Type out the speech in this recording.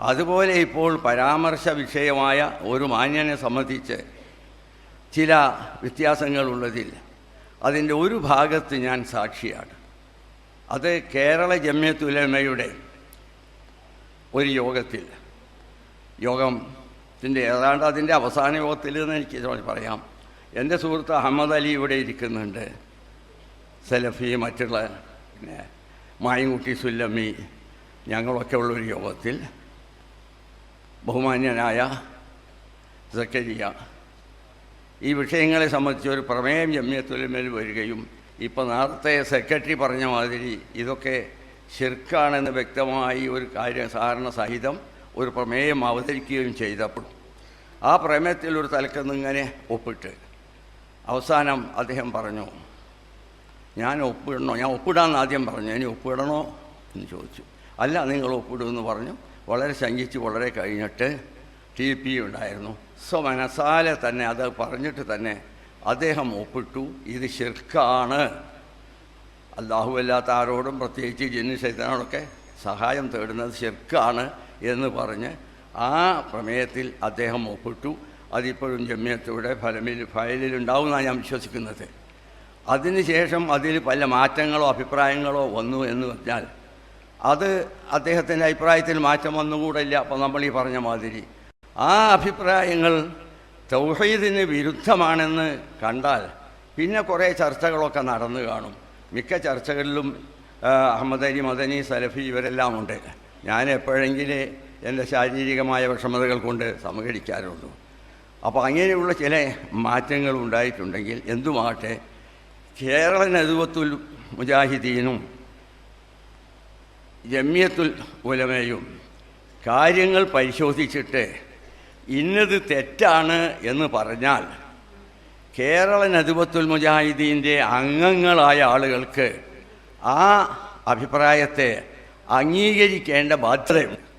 അതുപോലെ ഇപ്പോൾ പരാമർശ വിഷയമായ ഒരു മാന്യനെ സംബന്ധിച്ച് ചില വ്യത്യാസങ്ങളുള്ളതിൽ അതിന്റെ ഒരു ഭാഗത്ത് ഞാൻ സാക്ഷിയാണ്. അത് കേരള ജമ്യത്തുലമയുടെ ഒരു യോഗത്തിൽ. യോഗത്തിന്റെ ഏതാണ്ട് അതിന്റെ അവസാന യോഗത്തിൽ എന്ന് എനിക്ക് പറയാം. എന്റെ സുഹൃത്ത് അഹമ്മദ് അലി ഇവിടെ ഇരിക്കുന്നുണ്ട്. സലഫി മറ്റുള്ള പിന്നെ മായൻകുട്ടി സുല്ലമ്മി ഞങ്ങളൊക്കെ ഉള്ളൊരു യോഗത്തിൽ. ബഹുമാന്യനായ സക്കരിയ ഈ വിഷയങ്ങളെ സംബന്ധിച്ച് ഒരു പ്രമേയം ജമ്യത്തുലമേൽ വരികയും ഇപ്പോൾ നേരത്തെ സെക്രട്ടറി പറഞ്ഞ മാതിരി ഇതൊക്കെ ശിർക്കാണെന്ന് വ്യക്തമായി ഒരു കാര്യ സാധാരണ സഹിതം ഒരു പ്രമേയം അവതരിക്കുകയും ചെയ്തപ്പോൾ ആ പ്രമേയത്തിൽ ഒരു തലക്കെന്ന് ഇങ്ങനെ ഒപ്പിട്ട് അവസാനം അദ്ദേഹം പറഞ്ഞു ഞാൻ ഒപ്പിടണോ? ഞാൻ ഒപ്പിടാമെന്ന് ആദ്യം പറഞ്ഞു. ഇനി ഒപ്പിടണോ? എന്ന് ചോദിച്ചു. അല്ല നിങ്ങൾ ഒപ്പിടുമെന്ന് പറഞ്ഞു. വളരെ ശങ്കിച്ച് വളരെ കഴിഞ്ഞിട്ട് ടി പി ഉണ്ടായിരുന്നു. സോ മനസാലെ തന്നെ അത് പറഞ്ഞിട്ട് തന്നെ അദ്ദേഹം ഒപ്പിട്ടു. ഇത് ശിർക്കാണ്. അല്ലാഹു അല്ലാത്ത ആരോടും പ്രത്യേകിച്ച് ജിന്നു ശൈതാനോടൊക്കെ സഹായം തേടുന്നത് ശിർക്കാണ് എന്ന് പറഞ്ഞ് ആ പ്രമേയത്തിൽ അദ്ദേഹം ഒപ്പിട്ടു. അതിപ്പോഴും ജമ്യത്തയുടെ ഫലമിൽ ഫയലിലുണ്ടാവുമെന്നാണ് ഞാൻ വിശ്വസിക്കുന്നത്. അതിനുശേഷം അതിൽ പല മാറ്റങ്ങളോ അഭിപ്രായങ്ങളോ വന്നു എന്ന് പറഞ്ഞാൽ അത് അദ്ദേഹത്തിന്റെ അഭിപ്രായത്തിൽ മാറ്റം വന്നുകൂടില്ല അപ്പോൾ നമ്മൾ ഈ പറഞ്ഞ മാതിരി. ആ അഭിപ്രായങ്ങൾ തൗഹീദിന് വിരുദ്ധമാണെന്ന് കണ്ടാൽ പിന്നെ കുറേ ചർച്ചകളൊക്കെ നടന്നു കാണും. മിക്ക ചർച്ചകളിലും അഹമ്മദ് അലി മദനി സലഫി ഇവരെല്ലാം ഉണ്ട്. ഞാൻ എപ്പോഴെങ്കിലും എന്റെ ശാരീരികമായ വിഷമതകൾ കൊണ്ട് സമകരിക്കാറുള്ളൂ അപ്പോൾ അങ്ങനെയുള്ള ചില മാറ്റങ്ങൾ ഉണ്ടായിട്ടുണ്ടെങ്കിൽ എന്തുമാകട്ടെ കേരള നദുവത്തുൽ മുജാഹിദീനും ജമ്യത്തുൽ ഉലമയും കാര്യങ്ങൾ പരിശോധിച്ചിട്ട് ഇന്നത് തെറ്റാണ് എന്ന് പറഞ്ഞാൽ കേരള നദുബത്തുൽ മുജാഹിദീന്റെ അംഗങ്ങളായ ആളുകൾക്ക് ആ അഭിപ്രായത്തെ അംഗീകരിക്കേണ്ട ബാധ്യതയുണ്ട്.